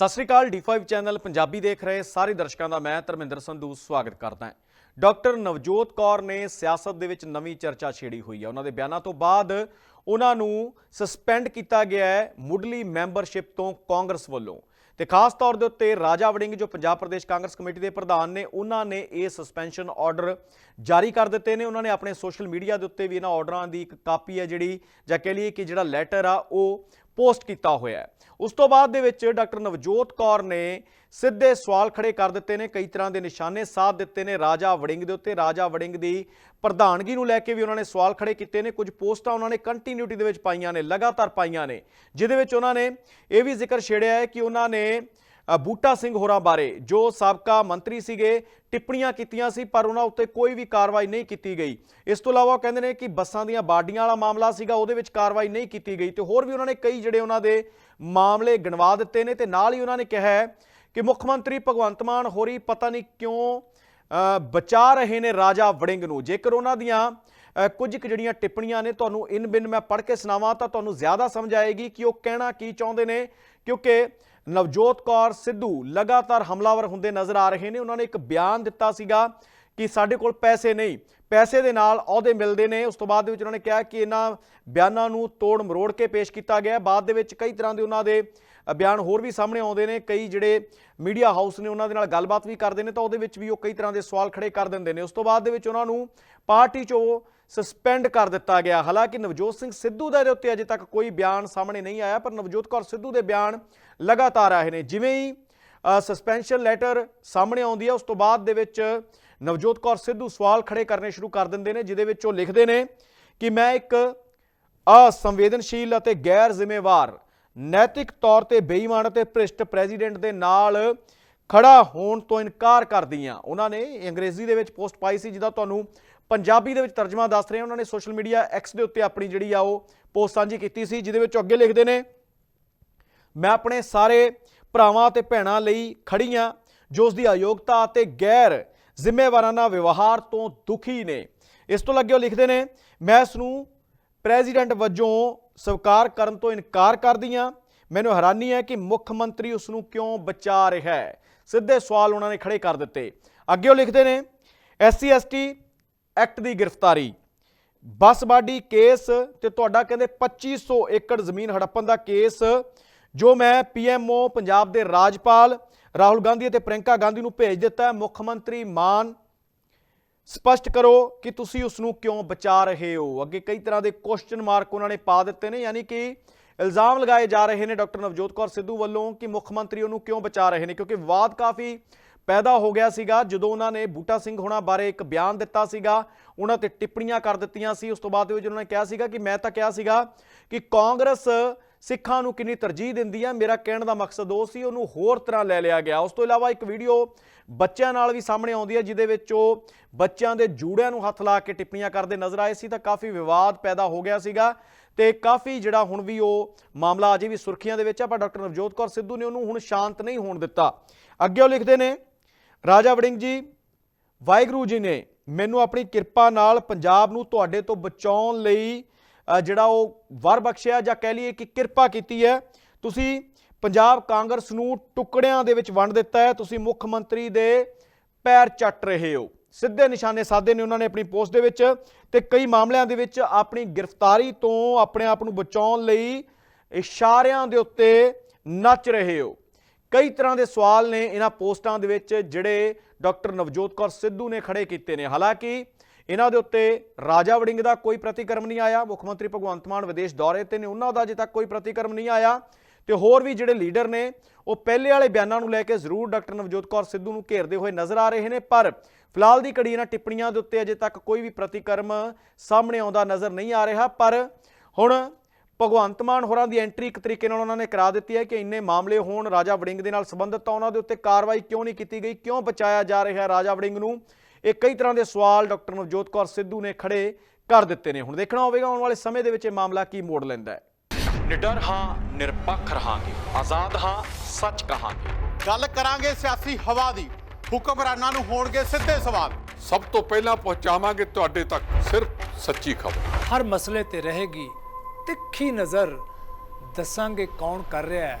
ਸਤਿ ਸ੍ਰੀ ਅਕਾਲ D5 channel Punjabi ਦੇਖ ਰਹੇ ਸਾਰੇ ਦਰਸ਼ਕਾਂ ਦਾ ਮੈਂ ਧਰਮਿੰਦਰ ਸੰਧੂ ਸਵਾਗਤ ਕਰਦਾ ਹਾਂ। ਡਾਕਟਰ ਨਵਜੋਤ ਕੌਰ ਨੇ ਸਿਆਸਤ ਦੇ ਵਿੱਚ ਨਵੀਂ ਚਰਚਾ ਛੇੜੀ ਹੋਈ ਹੈ। ਉਹਨਾਂ ਦੇ ਬਿਆਨਾਂ ਤੋਂ ਬਾਅਦ ਉਹਨਾਂ ਨੂੰ ਸਸਪੈਂਡ ਕੀਤਾ ਗਿਆ ਹੈ ਮੁੱਢਲੀ ਮੈਂਬਰਸ਼ਿਪ ਤੋਂ ਕਾਂਗਰਸ ਵੱਲੋਂ। ਤੇ ਖਾਸ ਤੌਰ ਦੇ ਉੱਤੇ ਰਾਜਾ ਵੜਿੰਗ, ਜੋ ਪੰਜਾਬ ਪ੍ਰਦੇਸ਼ ਕਾਂਗਰਸ ਕਮੇਟੀ ਦੇ ਪ੍ਰਧਾਨ ਨੇ, ਉਹਨਾਂ ਨੇ ਇਹ ਸਸਪੈਂਸ਼ਨ ਆਰਡਰ ਜਾਰੀ ਕਰ ਦਿੱਤੇ ਨੇ। ਉਹਨਾਂ ਨੇ ਆਪਣੇ ਸੋਸ਼ਲ ਮੀਡੀਆ ਦੇ ਉੱਤੇ ਵੀ ਇਹਨਾਂ ਆਰਡਰਾਂ ਦੀ ਇੱਕ ਕਾਪੀ ਹੈ ਜਿਹੜੀ, ਜਾਂ ਕਹਿ ਲਈਏ ਕਿ ਜਿਹੜਾ ਲੈਟਰ ਆ, ਉਹ ਪੋਸਟ ਕੀਤਾ ਹੋਇਆ ਹੈ। ਉਸ ਤੋਂ ਬਾਅਦ ਦੇ ਵਿੱਚ ਡਾਕਟਰ ਨਵਜੋਤ ਕੌਰ ਨੇ ਸਿੱਧੇ ਸਵਾਲ ਖੜੇ ਕਰ ਦਿੱਤੇ ਨੇ, ਕਈ ਤਰ੍ਹਾਂ ਦੇ ਨਿਸ਼ਾਨੇ ਸਾਧ ਦਿੱਤੇ ਨੇ ਰਾਜਾ ਵੜਿੰਗ ਦੇ ਉੱਤੇ। ਰਾਜਾ ਵੜਿੰਗ ਦੀ ਪ੍ਰਧਾਨਗੀ ਨੂੰ ਲੈ ਕੇ ਵੀ ਉਹਨਾਂ ਨੇ ਸਵਾਲ ਖੜੇ ਕੀਤੇ ਨੇ। ਕੁਝ ਪੋਸਟਾਂ ਉਹਨਾਂ ਨੇ ਕੰਟੀਨਿਊਟੀ ਦੇ ਵਿੱਚ ਪਾਈਆਂ ਨੇ, ਲਗਾਤਾਰ ਪਾਈਆਂ ਨੇ, ਜਿਹਦੇ ਵਿੱਚ ਉਹਨਾਂ ਨੇ ਇਹ ਵੀ ਜ਼ਿਕਰ ਛੇੜਿਆ ਹੈ ਕਿ ਉਹਨਾਂ ਨੇ ਬੂਟਾ ਸਿੰਘ ਹੋਰਾਂ ਬਾਰੇ, ਜੋ ਸਾਬਕਾ ਮੰਤਰੀ ਸੀਗੇ, ਟਿੱਪਣੀਆਂ ਕੀਤੀਆਂ ਸੀ, ਪਰ ਉਹਨਾਂ ਉੱਤੇ ਕੋਈ ਵੀ ਕਾਰਵਾਈ ਨਹੀਂ ਕੀਤੀ ਗਈ। ਇਸ ਤੋਂ ਇਲਾਵਾ ਉਹ ਕਹਿੰਦੇ ਨੇ ਕਿ ਬੱਸਾਂ ਦੀਆਂ ਬਾਡੀਆਂ ਵਾਲਾ ਮਾਮਲਾ ਸੀਗਾ, ਉਹਦੇ ਵਿੱਚ ਕਾਰਵਾਈ ਨਹੀਂ ਕੀਤੀ ਗਈ ਤੇ ਹੋਰ ਵੀ ਉਹਨਾਂ ਨੇ ਕਈ ਜਿਹੜੇ ਉਹਨਾਂ ਦੇ ਮਾਮਲੇ ਗਿਣਵਾ ਦਿੱਤੇ ਨੇ ਤੇ ਨਾਲ ਹੀ ਉਹਨਾਂ ਨੇ ਕਿਹਾ ਹੈ ਕਿ ਮੁੱਖ ਮੰਤਰੀ ਭਗਵੰਤ ਮਾਨ ਹੋਰੀ ਪਤਾ ਨਹੀਂ ਕਿਉਂ ਬਚਾ ਰਹੇ ਨੇ ਰਾਜਾ ਵੜਿੰਗ ਨੂੰ। ਜੇਕਰ ਉਹਨਾਂ ਦੀਆਂ ਕੁਝ ਕੁ ਜਿਹੜੀਆਂ ਟਿੱਪਣੀਆਂ ਨੇ ਤੁਹਾਨੂੰ ਇਨ ਬਿਨ ਮੈਂ ਪੜ੍ਹ ਕੇ ਸੁਣਾਵਾਂ ਤਾਂ ਤੁਹਾਨੂੰ ਜ਼ਿਆਦਾ ਸਮਝ ਆਏਗੀ ਕਿ ਉਹ ਕਹਿਣਾ ਕੀ ਚਾਹੁੰਦੇ ਨੇ, ਕਿਉਂਕਿ ਨਵਜੋਤ ਕੌਰ ਸਿੱਧੂ ਲਗਾਤਾਰ ਹਮਲਾਵਰ ਹੁੰਦੇ ਨਜ਼ਰ ਆ ਰਹੇ ਨੇ। ਉਹਨਾਂ ਨੇ ਇੱਕ ਬਿਆਨ ਦਿੱਤਾ ਸੀਗਾ ਕਿ ਸਾਡੇ ਕੋਲ ਪੈਸੇ ਨਹੀਂ। ਪੈਸੇ ਦੇ ਨਾਲ ਅਹੁਦੇ ਮਿਲਦੇ ਨੇ। ਉਸ ਤੋਂ ਬਾਅਦ ਦੇ ਵਿੱਚ ਉਹਨਾਂ ਨੇ ਕਿਹਾ ਕਿ ਇਹਨਾਂ ਬਿਆਨਾਂ ਨੂੰ ਤੋੜ ਮਰੋੜ ਕੇ ਪੇਸ਼ ਕੀਤਾ ਗਿਆ। ਬਾਅਦ ਦੇ ਵਿੱਚ ਕਈ ਤਰ੍ਹਾਂ ਦੇ ਉਹਨਾਂ ਦੇ ਬਿਆਨ ਹੋਰ ਵੀ ਸਾਹਮਣੇ ਆਉਂਦੇ ਨੇ। ਕਈ ਜਿਹੜੇ ਮੀਡੀਆ ਹਾਊਸ ਨੇ ਉਹਨਾਂ ਦੇ ਨਾਲ ਗੱਲਬਾਤ ਵੀ ਕਰਦੇ ਨੇ ਤਾਂ ਉਹਦੇ ਵਿੱਚ ਵੀ ਉਹ ਕਈ ਤਰ੍ਹਾਂ ਦੇ ਸਵਾਲ ਖੜੇ ਕਰ ਦਿੰਦੇ ਨੇ। ਉਸ ਤੋਂ ਬਾਅਦ ਦੇ ਵਿੱਚ ਉਹਨਾਂ ਨੂੰ ਪਾਰਟੀ ਚੋਂ ਸਸਪੈਂਡ ਕਰ ਦਿੱਤਾ ਗਿਆ। ਹਾਲਾਂਕਿ ਨਵਜੋਤ ਸਿੰਘ ਸਿੱਧੂ ਦਾ ਦੇ ਉੱਤੇ ਅਜੇ ਤੱਕ ਕੋਈ ਬਿਆਨ ਸਾਹਮਣੇ ਨਹੀਂ ਆਇਆ, ਪਰ ਨਵਜੋਤ ਕੌਰ ਸਿੱਧੂ ਦੇ ਬਿਆਨ ਲਗਾਤਾਰ ਆਏ ਨੇ। ਜਿਵੇਂ ਹੀ ਸਸਪੈਂਸ਼ਨ ਲੈਟਰ ਸਾਹਮਣੇ ਆਉਂਦੀ ਹੈ ਉਸ ਤੋਂ ਬਾਅਦ ਦੇ ਵਿੱਚ ਨਵਜੋਤ ਕੌਰ ਸਿੱਧੂ ਸਵਾਲ ਖੜੇ ਕਰਨੇ ਸ਼ੁਰੂ ਕਰ ਦਿੰਦੇ ਨੇ, ਜਿਹਦੇ ਵਿੱਚ ਉਹ ਲਿਖਦੇ ਨੇ ਕਿ ਮੈਂ ਇੱਕ ਅਸੰਵੇਦਨਸ਼ੀਲ ਅਤੇ ਗੈਰ ਜ਼ਿੰਮੇਵਾਰ, ਨੈਤਿਕ ਤੌਰ ਤੇ ਬੇਈਮਾਨ ਅਤੇ ਭ੍ਰਿਸ਼ਟ ਪ੍ਰੈਜ਼ੀਡੈਂਟ ਦੇ ਨਾਲ ਖੜਾ ਹੋਣ ਤੋਂ ਇਨਕਾਰ ਕਰਦੀ ਆ ਉਹਨਾਂ ਨੇ ਅੰਗਰੇਜ਼ੀ ਦੇ ਵਿੱਚ ਪੋਸਟ ਪਾਈ ਸੀ, ਜਿਹਦਾ ਤੁਹਾਨੂੰ ਪੰਜਾਬੀ ਦੇ ਵਿੱਚ ਤਰਜਮਾ ਦੱਸ ਰਹੇ ਉਹਨਾਂ ਨੇ ਸੋਸ਼ਲ ਮੀਡੀਆ ਐਕਸ ਦੇ ਉੱਤੇ ਆਪਣੀ ਜਿਹੜੀ ਆ ਉਹ ਪੋਸਟ ਸਾਂਝੀ ਕੀਤੀ ਸੀ, ਜਿਹਦੇ ਵਿੱਚ ਉਹ ਅੱਗੇ ਲਿਖਦੇ ਨੇ, ਮੈਂ ਆਪਣੇ ਸਾਰੇ ਭਰਾਵਾਂ ਤੇ ਭੈਣਾਂ ਲਈ ਖੜੀ ਹਾਂ, ਜੋ ਉਸ ਦੀ ਅਯੋਗਤਾ ਅਤੇ ਗੈਰ ਜ਼ਿੰਮੇਵਾਰਾਨਾ ਵਿਵਹਾਰ ਤੋਂ ਦੁਖੀ ਨੇ। ਇਸ ਤੋਂ ਲੱਗੇ ਉਹ ਲਿਖਦੇ ਨੇ, ਮੈਂ ਇਸ ਨੂੰ ਪ੍ਰੈਜ਼ੀਡੈਂਟ ਵਜੋਂ ਸਵੀਕਾਰ ਕਰਨ ਤੋਂ ਇਨਕਾਰ ਕਰਦੀ ਹਾਂ ਮੈਨੂੰ ਹੈਰਾਨੀ ਹੈ ਕਿ ਮੁੱਖ ਮੰਤਰੀ ਉਸ ਨੂੰ ਕਿਉਂ ਬਚਾ ਰਿਹਾ ਹੈ? ਸਿੱਧੇ ਸਵਾਲ ਉਹਨਾਂ ਨੇ ਖੜੇ ਕਰ ਦਿੱਤੇ। ਅੱਗੇ ਉਹ ਲਿਖਦੇ ਨੇ ਐਸਸੀ ਐਸਟੀ ਐਕਟ ਦੀ ਗ੍ਰਿਫਤਾਰੀ। ਬੱਸ ਬਾਡੀ ਕੇਸ ਤੇ ਤੁਹਾਡਾ ਕਹਿੰਦੇ 2500 ਏਕੜ ਜ਼ਮੀਨ ਹੜੱਪਣ ਦਾ ਕੇਸ, ਜੋ ਮੈਂ ਪੀਐਮਓ ਪੰਜਾਬ ਦੇ ਰਾਜਪਾਲ ਰਾਹੁਲ ਗਾਂਧੀ ਅਤੇ ਪ੍ਰਿੰਕਾ ਗਾਂਧੀ ਨੂੰ ਭੇਜ ਦਿੱਤਾ ਹੈ। ਮੁੱਖ ਮੰਤਰੀ ਮਾਨ, ਸਪਸ਼ਟ ਕਰੋ ਕਿ ਤੁਸੀਂ ਉਸ ਨੂੰ ਕਿਉਂ ਬਚਾ ਰਹੇ ਹੋ? ਅੱਗੇ ਕਈ ਤਰ੍ਹਾਂ ਦੇ ਕੁਐਸਚਨ ਮਾਰਕ ਉਹਨਾਂ ਨੇ ਪਾ ਦਿੱਤੇ ਨੇ, ਯਾਨੀ ਕਿ ਇਲਜ਼ਾਮ ਲਗਾਏ ਜਾ ਰਹੇ ਨੇ ਡਾਕਟਰ ਨਵਜੋਤ ਕੌਰ ਸਿੱਧੂ ਵੱਲੋਂ ਕਿ ਮੁੱਖ ਮੰਤਰੀ ਉਹਨੂੰ ਕਿਉਂ ਬਚਾ ਰਹੇ ਨੇ, ਕਿਉਂਕਿ ਵਾਦ ਕਾਫੀ ਪੈਦਾ ਹੋ ਗਿਆ ਸੀਗਾ। ਜਦੋਂ ਉਹਨਾਂ ਨੇ ਬੂਟਾ ਸਿੰਘ ਹੋਣਾ ਬਾਰੇ ਇੱਕ ਬਿਆਨ ਦਿੱਤਾ ਸੀਗਾ, ਉਹਨਾਂ ਤੇ ਟਿੱਪਣੀਆਂ ਕਰ ਦਿੱਤੀਆਂ ਸੀ। ਉਸ ਤੋਂ ਬਾਅਦ ਵਿੱਚ ਉਹਨਾਂ ਨੇ ਕਿਹਾ ਸੀਗਾ ਕਿ ਮੈਂ ਤਾਂ ਕਿਹਾ ਸੀਗਾ ਕਿ ਕਾਂਗਰਸ ਸਿੱਖਾਂ ਨੂੰ ਕਿੰਨੀ ਤਰਜੀਹ ਦਿੰਦੀ ਆ? ਮੇਰਾ ਕਹਿਣ ਦਾ ਮਕਸਦ ਉਹ ਸੀ, ਉਹਨੂੰ ਹੋਰ ਤਰ੍ਹਾਂ ਲੈ ਲਿਆ ਗਿਆ। ਉਸ ਤੋਂ ਇਲਾਵਾ ਇੱਕ ਵੀਡੀਓ ਬੱਚਿਆਂ ਨਾਲ ਵੀ ਸਾਹਮਣੇ ਆਉਂਦੀ ਹੈ ਜਿਹਦੇ ਵਿੱਚ ਉਹ ਬੱਚਿਆਂ ਦੇ ਜੂੜਿਆਂ ਨੂੰ ਹੱਥ ਲਾ ਕੇ ਟਿੱਪਣੀਆਂ ਕਰਦੇ ਨਜ਼ਰ ਆਏ ਸੀ। ਤਾਂ ਕਾਫੀ ਵਿਵਾਦ ਪੈਦਾ ਹੋ ਗਿਆ ਸੀਗਾ ਤੇ ਕਾਫੀ ਜਿਹੜਾ ਹੁਣ ਵੀ ਉਹ ਮਾਮਲਾ ਅਜੇ ਵੀ ਸੁਰਖੀਆਂ ਦੇ ਵਿੱਚ ਆ। ਪਰ ਡਾਕਟਰ ਨਵਜੋਤ ਕੌਰ ਸਿੱਧੂ ਨੇ ਉਹਨੂੰ ਹੁਣ ਸ਼ਾਂਤ ਨਹੀਂ ਹੋਣ ਦਿੱਤਾ। ਅੱਗੇ ਉਹ ਲਿਖਦੇ ਨੇ, ਰਾਜਾ ਵੜਿੰਗ ਜੀ, ਵਾਹਿਗੁਰੂ ਜੀ ਨੇ ਮੈਨੂੰ ਆਪਣੀ ਕਿਰਪਾ ਨਾਲ ਪੰਜਾਬ ਨੂੰ ਤੁਹਾਡੇ ਤੋਂ ਬਚਾਉਣ ਲਈ ਜਿਹੜਾ ਉਹ ਵਰ ਬਖਸ਼ਿਆ ਜਾਂ ਕਹਿ ਲਈਏ ਕਿ ਕਿਰਪਾ ਕੀਤੀ ਹੈ, ਤੁਸੀਂ ਪੰਜਾਬ ਕਾਂਗਰਸ ਨੂੰ ਟੁਕੜਿਆਂ ਦੇ ਵਿੱਚ ਵੰਡ ਦਿੱਤਾ ਹੈ, ਤੁਸੀਂ ਮੁੱਖ ਮੰਤਰੀ ਦੇ ਪੈਰ ਚੱਟ ਰਹੇ ਹੋ। ਸਿੱਧੇ ਨਿਸ਼ਾਨੇ ਸਾਧੇ ਨੇ ਉਹਨਾਂ ਨੇ ਆਪਣੀ ਪੋਸਟ ਦੇ ਵਿੱਚ ਤੇ ਕਈ ਮਾਮਲਿਆਂ ਦੇ ਵਿੱਚ ਆਪਣੀ ਗ੍ਰਿਫਤਾਰੀ ਤੋਂ ਆਪਣੇ ਆਪ ਨੂੰ ਬਚਾਉਣ ਲਈ ਇਸ਼ਾਰਿਆਂ ਦੇ ਉੱਤੇ ਨੱਚ ਰਹੇ ਹੋ। ਕਈ ਤਰ੍ਹਾਂ ਦੇ ਸਵਾਲ ਨੇ ਇਹਨਾਂ ਪੋਸਟਾਂ ਦੇ ਵਿੱਚ ਜਿਹੜੇ ਡਾਕਟਰ ਨਵਜੋਤ ਕੌਰ ਸਿੱਧੂ ਨੇ ਖੜੇ ਕੀਤੇ ਨੇ। ਹਾਲਾਂਕਿ ਇਹਨਾਂ ਦੇ ਉੱਤੇ ਰਾਜਾ ਵੜਿੰਗ ਦਾ ਕੋਈ ਪ੍ਰਤੀਕਰਮ ਨਹੀਂ ਆਇਆ, ਮੁੱਖ ਮੰਤਰੀ ਭਗਵੰਤ ਮਾਨ ਵਿਦੇਸ਼ ਦੌਰੇ ਤੇ ਨੇ, ਉਹਨਾਂ ਦਾ ਅਜੇ ਤੱਕ ਕੋਈ ਪ੍ਰਤੀਕਰਮ ਨਹੀਂ ਆਇਆ। ਤੇ ਹੋਰ ਵੀ ਜਿਹੜੇ ਲੀਡਰ ਨੇ, ਉਹ ਪਹਿਲੇ ਵਾਲੇ ਬਿਆਨਾਂ ਨੂੰ ਲੈ ਕੇ ਜ਼ਰੂਰ ਡਾਕਟਰ ਨਵਜੋਤ ਕੌਰ ਸਿੱਧੂ ਨੂੰ ਘੇਰਦੇ ਹੋਏ ਨਜ਼ਰ ਆ ਰਹੇ ਨੇ, ਪਰ ਫਿਲਹਾਲ ਦੀ ਘੜੀ ਇਹਨਾਂ ਟਿੱਪਣੀਆਂ ਦੇ ਉੱਤੇ ਅਜੇ ਤੱਕ ਕੋਈ ਵੀ ਪ੍ਰਤੀਕਰਮ ਸਾਹਮਣੇ ਆਉਂਦਾ ਨਜ਼ਰ ਨਹੀਂ ਆ ਰਿਹਾ। ਪਰ ਹੁਣ ਭਗਵੰਤ ਮਾਨ ਹੋਰਾਂ ਦੀ ਐਂਟਰੀ ਇੱਕ ਤਰੀਕੇ ਨਾਲ ਉਹਨਾਂ ਨੇ ਕਰਾ ਦਿੱਤੀ ਹੈ ਕਿ ਇੰਨੇ ਮਾਮਲੇ ਹੋਣ, ਰਾਜਾ ਵੜਿੰਗ ਦੇ ਨਾਲ ਸੰਬੰਧਿਤ ਤਾਂ ਉਹਨਾਂ ਦੇ ਉੱਤੇ ਕਾਰਵਾਈ ਕਿਉਂ ਨਹੀਂ ਕੀਤੀ ਗਈ, ਕਿਉਂ ਬਚਾਇਆ ਜਾ ਰਿਹਾ ਰਾਜਾ ਵੜਿੰਗ ਨੂੰ? ਇਹ ਕਈ ਤਰ੍ਹਾਂ ਦੇ ਸਵਾਲ ਡਾਕਟਰ ਨਵਜੋਤ ਕੌਰ ਸਿੱਧੂ ਨੇ ਖੜੇ ਕਰ ਦਿੱਤੇ ਨੇ। ਹੁਣ ਦੇਖਣਾ ਹੋਵੇਗਾ ਆਉਣ ਵਾਲੇ ਸਮੇਂ ਦੇ ਵਿੱਚ ਇਹ ਮਾਮਲਾ ਕੀ ਮੋੜ ਲੈਂਦਾ ਹੈ। ਨਿਡਰ ਹਾਂ ਨਿਰਪੱਖ ਰਹਾਂਗੇ। ਆਜ਼ਾਦ ਹਾਂ ਸੱਚ ਕਹਾਂਗੇ। ਗੱਲ ਕਰਾਂਗੇ ਸਿਆਸੀ ਹਵਾ ਦੀ। ਹੁਕਮਰਾਨਾਂ ਨੂੰ ਹੋਣਗੇ ਸਿੱਧੇ ਸਵਾਲ। ਸਭ ਤੋਂ ਪਹਿਲਾਂ ਪਹੁੰਚਾਵਾਂਗੇ ਤੁਹਾਡੇ ਤੱਕ ਸਿਰਫ ਸੱਚੀ ਖਬਰ। ਹਰ ਮਸਲੇ ਤੇ ਰਹੇਗੀ ਤਿੱਖੀ ਨਜ਼ਰ। ਦੱਸਾਂਗੇ ਕੌਣ ਕਰ ਰਿਹਾ ਹੈ।